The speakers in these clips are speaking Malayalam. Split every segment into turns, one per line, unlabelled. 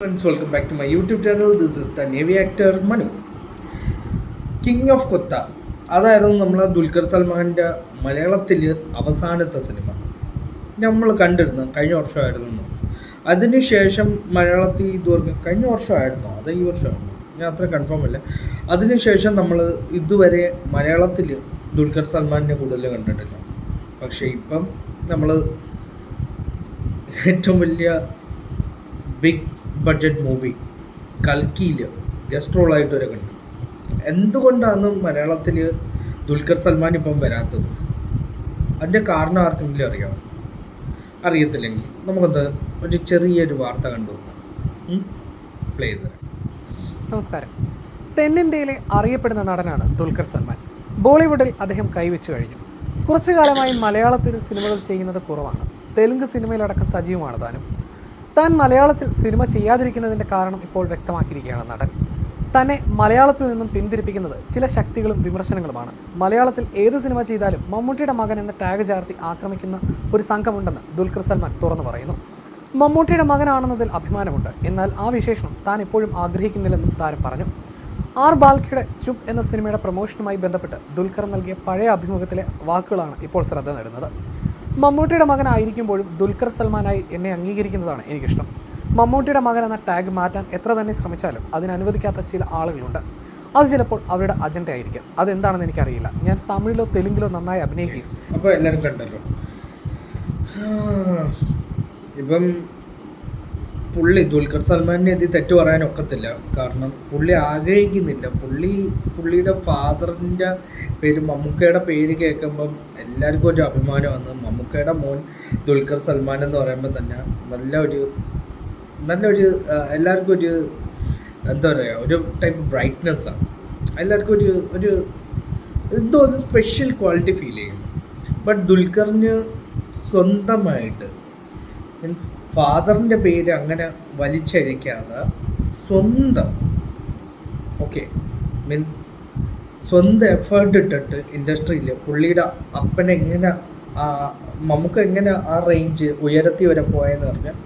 Friends welcome back to my YouTube channel this is the navy actor money king of Kotha അതായിരുന്നു നമ്മൾ ദുൽഖർ സൽമാന്റെ മലയാളത്തിൽ അവസാനത്തെ സിനിമ നമ്മൾ കണ്ടിരുന്ന കഴിഞ്ഞ വർഷമായിരുന്നു. അതിനുശേഷം മലയാളത്തിൽ ഇതുവരെ കഴിഞ്ഞ വർഷമായിരുന്നോ. അത് ഈ വർഷമായിരുന്നു. ഞാൻ അത്ര കൺഫേം അല്ല. അതിനുശേഷം നമ്മൾ ഇതുവരെ മലയാളത്തിൽ ദുൽഖർ സൽമാനെ കൂടുതൽ കണ്ടിട്ടില്ല. പക്ഷേ ഇപ്പം നമ്മൾ ഏറ്റവും വലിയ ബിഗ് ബഡ്ജറ്റ് മൂവി കൽക്കിയിൽ ഗസ്റ്റ് റോളായിട്ട് വരെ കണ്ടു. എന്തുകൊണ്ടാണ് മലയാളത്തിൽ ദുൽഖർ സൽമാൻ ഇപ്പം വരാത്തത്? അതിന്റെ കാരണം ആർക്കെങ്കിലും അറിയാമോ? അറിയത്തില്ലെങ്കിൽ നമുക്കൊന്ന് ഒരു ചെറിയൊരു വാർത്ത കണ്ടു. പ്ലേ ചെയ്ത്
നമസ്കാരം. തെന്നിന്ത്യയിലെ അറിയപ്പെടുന്ന നടനാണ് ദുൽഖർ സൽമാൻ. ബോളിവുഡിൽ അദ്ദേഹം കൈവച്ചു കഴിഞ്ഞു. കുറച്ചു കാലമായി മലയാളത്തിൽ സിനിമകൾ ചെയ്യുന്നത് കുറവാണ്. തെലുങ്ക് സിനിമയിലടക്കം സജീവമാണ് താനും. താൻ മലയാളത്തിൽ സിനിമ ചെയ്യാതിരിക്കുന്നതിന്റെ കാരണം ഇപ്പോൾ വ്യക്തമാക്കിയിരിക്കുകയാണ് നടൻ. തന്നെ മലയാളത്തിൽ നിന്നും പിന്തിരിപ്പിക്കുന്നത് ചില ശക്തികളും വിമർശനങ്ങളുമാണ്. മലയാളത്തിൽ ഏത് സിനിമ ചെയ്താലും മമ്മൂട്ടിയുടെ മകൻ എന്ന ടാഗ് ചാർത്തി ആക്രമിക്കുന്ന ഒരു സംഘമുണ്ടെന്ന് ദുൽഖർ സൽമാൻ തുറന്നു പറയുന്നു. മമ്മൂട്ടിയുടെ മകനാണെന്നതിൽ അഭിമാനമുണ്ട്. എന്നാൽ ആ വിശേഷണം താൻ ഇപ്പോഴും ആഗ്രഹിക്കുന്നില്ലെന്നും താരം പറഞ്ഞു. ആർ ബാൽക്കയുടെ ചുപ് എന്ന സിനിമയുടെ പ്രൊമോഷനുമായി ബന്ധപ്പെട്ട് ദുൽഖർ നൽകിയ പഴയ അഭിമുഖത്തിലെ വാക്കുകളാണ് ഇപ്പോൾ ശ്രദ്ധ നേടുന്നത്. മമ്മൂട്ടിയുടെ മകനായിരിക്കുമ്പോഴും ദുൽഖർ സൽമാനായി എന്നെ അംഗീകരിക്കുന്നതാണ് എനിക്കിഷ്ടം. മമ്മൂട്ടിയുടെ മകൻ എന്ന ടാഗ് മാറ്റാൻ എത്ര തന്നെ ശ്രമിച്ചാലും അതിനനുവദിക്കാത്ത ചില ആളുകളുണ്ട്. അത് ചിലപ്പോൾ അവരുടെ അജണ്ട ആയിരിക്കും. അതെന്താണെന്ന് എനിക്കറിയില്ല. ഞാൻ തമിഴിലോ തെലുങ്കിലോ നന്നായി അഭിനയിക്കും
അപ്പോൾ എല്ലാവരും കണ്ടല്ലോ. ഇപ്പം പുള്ളി ദുൽഖർ സൽമാനെ എത്തി തെറ്റ് പറയാൻ ഒക്കത്തില്ല കാരണം പുള്ളി ആഗ്രഹിക്കുന്നില്ല. പുള്ളി പുള്ളിയുടെ ഫാദറിന്റെ പേര് മമ്മൂക്കയുടെ പേര് കേൾക്കുമ്പം എല്ലാവർക്കും ഒരു അഭിമാനമാണ് മമ്മൂക്കയുടെ മോൻ ദുൽഖർ സൽമാൻ എന്ന് പറയുമ്പോൾ തന്നെ നല്ല ഒരു നല്ലൊരു എല്ലാവർക്കും ഒരു എന്താ പറയുക ഒരു ടൈപ്പ് ബ്രൈറ്റ്നെസ്സാണ് എല്ലാവർക്കും ഒരു ഒരു എന്തോ ഒരു സ്പെഷ്യൽ ക്വാളിറ്റി ഫീൽ ചെയ്യും ബട്ട് ദുൽഖറിന് സ്വന്തമായിട്ട് മീൻസ് ഫാദറിന്റെ പേര് അങ്ങനെ വലിച്ചഴിക്കാതെ സ്വന്തം ഓക്കെ മീൻസ് സ്വന്തം എഫേർട്ട് ഇട്ടിട്ട് ഇൻഡസ്ട്രിയിൽ പുള്ളിയുടെ അപ്പനെങ്ങനെ ആ, നമുക്ക് എങ്ങനെ ആ റേഞ്ച് ഉയരത്തി വരെ പോയെന്ന് പറഞ്ഞാൽ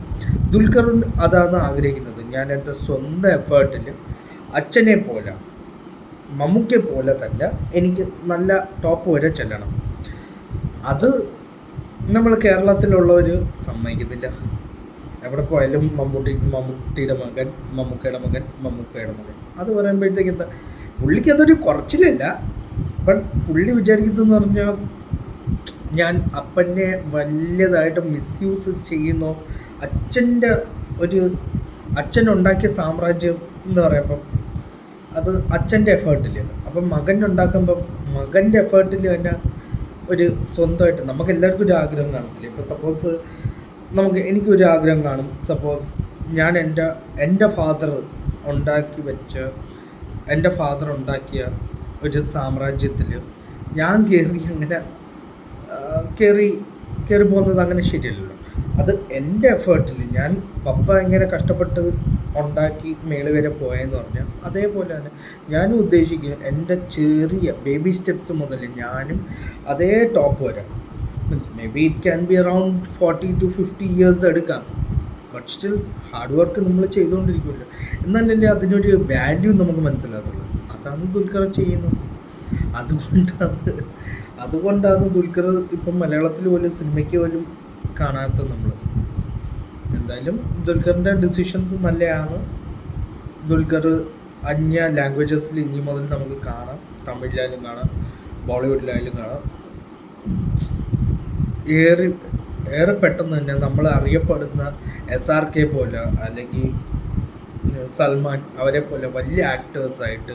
ദുൽഖറും അതാണ് ആഗ്രഹിക്കുന്നത്. ഞാൻ എന്റെ സ്വന്തം എഫേർട്ടിൽ അച്ഛനെ പോലെ മമ്മൂക്കെ പോലെ തന്നെ എനിക്ക് നല്ല ടോപ്പ് വരെ ചെല്ലണം. അത് നമ്മൾ കേരളത്തിലുള്ളവർ സമ്മതിക്കുന്നില്ല. എവിടെ പോയാലും മമ്മൂട്ടി മമ്മൂട്ടിയുടെ മകൻ മമ്മൂക്കയുടെ മകൻ മമ്മൂക്കയുടെ മകൻ. അത് പറയുമ്പോഴത്തേക്ക് എന്താ പുള്ളിക്ക് അതൊരു കുറച്ചിലല്ല. ബട്ട് പുള്ളി വിചാരിക്കുന്നതെന്ന് പറഞ്ഞാൽ ഞാൻ അപ്പനെ വലിയതായിട്ട് മിസ്യൂസ് ചെയ്യുന്നു. അച്ഛന്റെ ഒരു അച്ഛൻ ഉണ്ടാക്കിയ സാമ്രാജ്യം എന്ന് പറയുമ്പം അത് അച്ഛന്റെ എഫേർട്ടിൽ അപ്പം മകൻ ഉണ്ടാക്കുമ്പം മകന്റെ എഫേർട്ടിൽ തന്നെ ഒരു സ്വന്തമായിട്ട് നമുക്ക് എല്ലാവർക്കും ഒരു ആഗ്രഹം കാണത്തില്ല? ഇപ്പോൾ സപ്പോസ് നമുക്ക് എനിക്കൊരു ആഗ്രഹം കാണും. സപ്പോസ് ഞാൻ എന്റെ എന്റെ ഫാദർ ഉണ്ടാക്കി വെച്ച എന്റെ ഫാദർ ഉണ്ടാക്കിയ ഒരു സാമ്രാജ്യത്തിൽ ഞാൻ കയറി അങ്ങനെ കയറി കയറി പോകുന്നത് അങ്ങനെ ശരിയല്ലല്ലോ. അത് എന്റെ എഫേർട്ടിൽ ഞാൻ പപ്പ എങ്ങനെ കഷ്ടപ്പെട്ട് ഉണ്ടാക്കി മേൾ വരെ പോയെന്ന് പറഞ്ഞാൽ അതേപോലെ തന്നെ ഞാനും ഉദ്ദേശിക്കുക എന്റെ ചെറിയ ബേബി സ്റ്റെപ്സ് മുതൽ ഞാനും അതേ ടോപ്പ് വരാം. Means may be it can be around forty to fifty years എടുക്കാം. ബട്ട് സ്റ്റിൽ ഹാർഡ് വർക്ക് നമ്മൾ ചെയ്തുകൊണ്ടിരിക്കുമല്ലോ എന്നാലല്ലേ അതിനൊരു വാല്യൂ നമുക്ക് മനസ്സിലാകത്തുള്ളൂ. അതാണ് ദുൽഖർ ചെയ്യുന്നത്. അതുകൊണ്ടാണ് അതുകൊണ്ടാണ് ദുൽഖർ ഇപ്പം മലയാളത്തിൽ പോലും സിനിമയ്ക്ക് പോലും കാണാത്തത് നമ്മൾ. എന്തായാലും ദുൽഖറിന്റെ ഡിസിഷൻസ് നല്ലതാണ് ദുൽഖർ അന്യ ലാംഗ്വേജസിൽ ഇനി മുതൽ നമുക്ക് കാണാം. തമിഴിലായാലും കാണാം. ബോളിവുഡിലായാലും കാണാം. ഏറെ ഏറെ പെട്ടെന്ന് തന്നെ നമ്മൾ അറിയപ്പെടുന്ന എസ് ആർ കെ പോലെ അല്ലെങ്കിൽ സൽമാൻ അവരെ പോലെ വലിയ ആക്ടേഴ്സായിട്ട്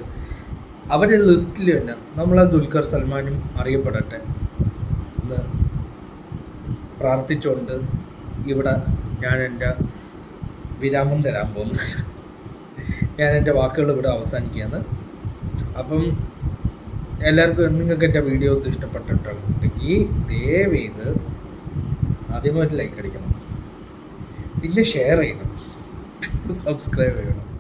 അവരുടെ ലിസ്റ്റിൽ തന്നെ നമ്മളെ ദുൽഖർ സൽമാനും അറിയപ്പെടട്ടെ എന്ന് പ്രാർത്ഥിച്ചുകൊണ്ട് ഇവിടെ ഞാൻ എന്റെ വിരാമം തരാൻ പോകുന്നു. ഞാൻ എന്റെ വാക്കുകൾ ഇവിടെ അവസാനിക്കുകയാണ്. അപ്പം എല്ലാവർക്കും നിങ്ങൾക്ക് എന്റെ വീഡിയോസ് ഇഷ്ടപ്പെട്ടിട്ടുണ്ടെങ്കിൽ ദയവ് ആദ്യമായിട്ട് ലൈക്ക് അടിക്കണം. പിന്നെ ഷെയർ ചെയ്യണം. സബ്സ്ക്രൈബ് ചെയ്യണം.